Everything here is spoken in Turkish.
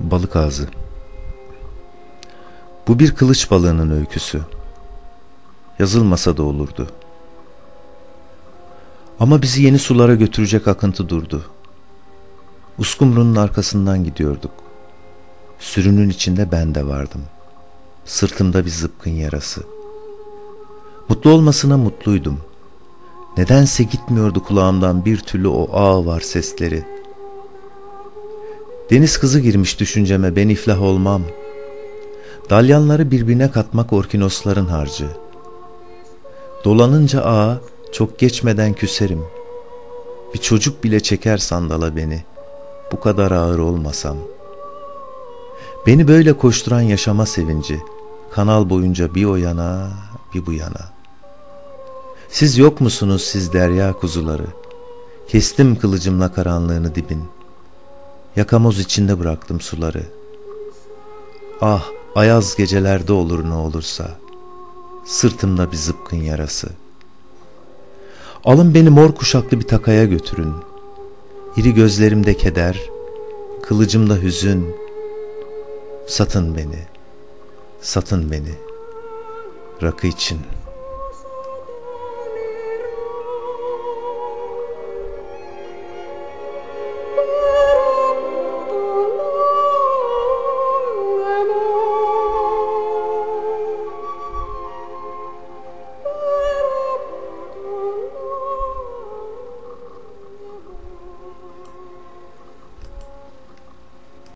Balık ağzı. Bu bir kılıç balığının öyküsü. Yazılmasa da olurdu. Ama bizi yeni sulara götürecek akıntı durdu. Uskumru'nun arkasından gidiyorduk. Sürünün içinde ben de vardım. Sırtımda bir zıpkın yarası. Mutlu olmasına mutluydum. Nedense gitmiyordu kulağımdan bir türlü o ağ var sesleri. Deniz kızı girmiş düşünceme ben iflah olmam. Dalyanları birbirine katmak orkinosların harcı. Dolanınca ağa çok geçmeden küserim. Bir çocuk bile çeker sandala beni. Bu kadar ağır olmasam. Beni böyle koşturan yaşama sevinci. Kanal boyunca bir o yana bir bu yana. Siz yok musunuz siz derya kuzuları? Kestim kılıcımla karanlığını dibin. Yakamoz içinde bıraktım suları. Ah ayaz gecelerde olur ne olursa. Sırtımda bir zıpkın yarası. Alın beni mor kuşaklı bir takaya götürün. İri gözlerimde keder, kılıcımda hüzün. Satın beni, satın beni. Rakı için.''